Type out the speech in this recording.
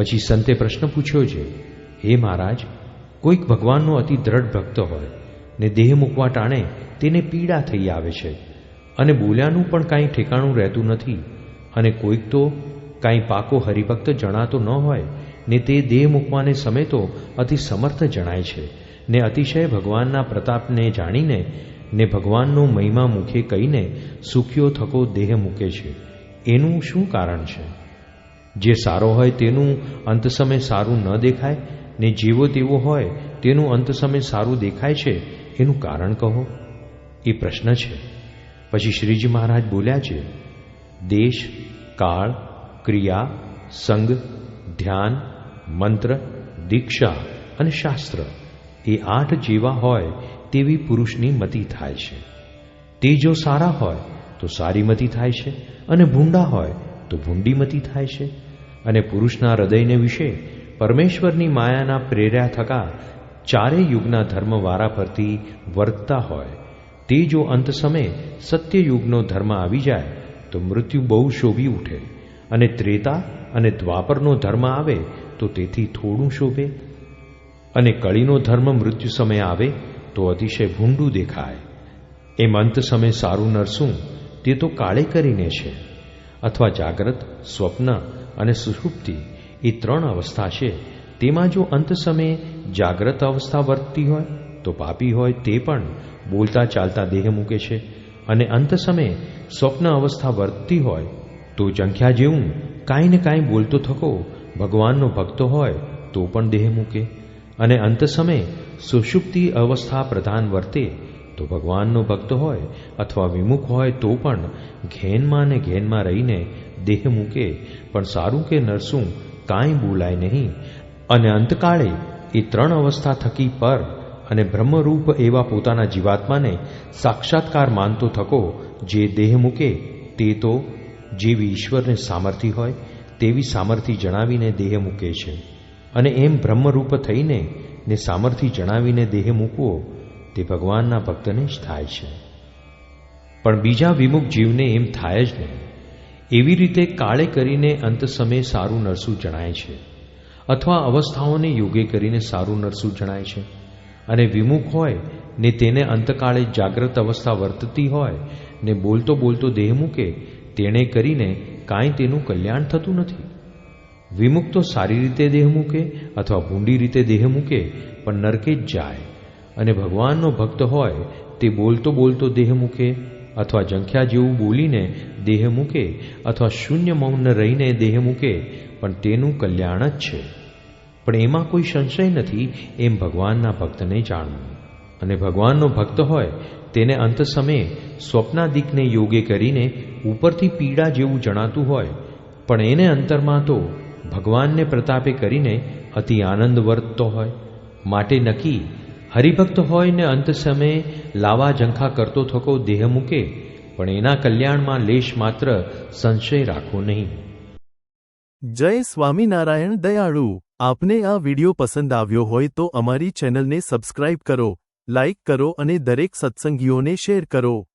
પછી સંતે પ્રશ્ન પૂછ્યો છે, હે મહારાજ, કોઈક ભગવાનનો અતિ દ્રઢ ભક્ત હોય ને દેહ મૂકવા ટાણે તેને પીડા થઈ આવે છે અને બોલ્યાનું પણ કાંઈ ઠેકાણું રહેતું નથી અને કોઈક તો કાંઈ પાકો હરિભક્ત જણાતો ન હોય ને તે દેહ મૂકવાને સમેતો અતિ સમર્થ જણાય છે ને અતિશય ભગવાનના પ્રતાપને જાણીને ને ભગવાનનો મહિમા મુખે કહીને સુખ્યો થકો દેહ મૂકે છે. એનું શું કારણ છે? જે સારો હોય તેનું અંત સમય સારું ન દેખાય, ને જેવો તેવો હોય તેનું અંત સમય સારું દેખાય છે, એનું કારણ કહો. એ પ્રશ્ન છે. પછી શ્રીજી મહારાજ બોલ્યા છે, દેશ, કાળ, ક્રિયા, સંગ, ધ્યાન, મંત્ર, દીક્ષા અને શાસ્ત્ર એ આઠ જેવા હોય તેવી પુરુષની મતિ થાય છે. તે જો સારા હોય તો સારી મતિ થાય છે અને ભૂંડા હોય તો ભૂંડી મતિ થાય છે. અને પુરુષના હૃદયને વિશે પરમેશ્વરની માયાના પ્રેર્યા થકા ચારે યુગના ધર્મ વારાફરતી વર્તતા હોય. તે જો અંત સમયે સત્યયુગનો ધર્મ આવી જાય, તો મૃત્યુ બહુ શોભી ઉઠે અને ત્રેતા અને દ્વાપરનો ધર્મ આવે, તો તેથી થોડું શોભે. અને કળીનો ધર્મ મૃત્યુ સમય આવે, તો અતિશય ભૂંડું દેખાય. એમ અંત સમયે સારું નરસું તે તો કાળે કરીને છે. અથવા જાગ્રત, સ્વપ્ન અને સુષુપ્તિ એ ત્રણ અવસ્થા છે. તેમાં જો અંત સમયે જાગ્રત અવસ્થા વર્તતી હોય, તો પાપી હોય તે પણ બોલતા ચાલતા દેહ મૂકે છે. અને અંત સમયે સ્વપ્ન અવસ્થા વર્તતી હોય, તો જંખ્યા જેવું કાંઈ ને કાંઈ બોલતો થકો ભગવાનનો ભક્તો હોય, તો પણ દેહ મૂકે. અને અંત સમયે સુષુપ્તિ અવસ્થા પ્રધાન વર્તે, તો ભગવાનનો ભક્ત હોય અથવા વિમુખ હોય, તો પણ ઘેનમાં ને ઘેનમાં રહીને દેહ મૂકે, પણ સારું કે નરસું કાંઈ બોલાય નહીં. અને અંતકાળે એ ત્રણ અવસ્થા થકી પર અને બ્રહ્મરૂપ એવા પોતાના જીવાત્માને સાક્ષાત્કાર માનતો થકો, જે દેહ મૂકે, તે તો જેવી ઈશ્વરને સામર્થ્ય હોય, તેવી સામર્થ્ય જણાવીને દેહ મૂકે છે. અને એમ બ્રહ્મરૂપ થઈને ને સામર્થ્ય જણાવીને દેહ મૂકવો, તે ભગવાનના ભક્તને જ થાય છે. પણ બીજા વિમુખ જીવને એમ થાય જ નહીં. એવી રીતે કાળે કરીને અંત સમયે સારું નરસું જણાય છે. અથવા અવસ્થાઓને યોગે કરીને સારું નરસું જણાય છે. અને વિમુખ હોય, ને તેને અંતકાળે જાગ્રત અવસ્થા વર્તતી હોય, ને બોલતો બોલતો દેહ મૂકે, તેણે કરીને કાંઈ તેનું કલ્યાણ થતું નથી. વિમુખ તો સારી રીતે દેહ મૂકે અથવા ભૂંડી રીતે દેહ મૂકે, પણ નરકે જ જાય. અને ભગવાનનો ભક્ત હોય, તે બોલતો બોલતો દેહ મૂકે અથવા જંખ્યા જેવું બોલીને દેહ મૂકે અથવા શૂન્ય મૌન રહીને દેહ મૂકે, પણ તેનું કલ્યાણ જ છે. પણ એમાં કોઈ સંશય નથી એમ ભગવાનના ભક્તને જાણવું. અને ભગવાનનો ભક્ત હોય, તેને અંત સમયે સ્વપ્નાદિકને યોગે કરીને ઉપરથી પીડા જેવું જણાતું હોય, પણ એને અંતરમાં તો ભગવાનને પ્રતાપે કરીને અતિ આનંદ વર્તતો હોય. માટે નક્કી હરિભક્ત હોય ને અંત સમયે લાવા ઝંખા કરતો થકો દેહ મૂકે, પણ એના કલ્યાણમાં લેશ માત્ર સંશય રાખો નહીં. જય સ્વામિનારાયણ દયાળુ. આપને આ વિડિયો પસંદ આવ્યો હોય તો અમારી ચેનલને સબસ્ક્રાઇબ કરો, લાઇક કરો અને દરેક સત્સંગીઓને શેર કરો.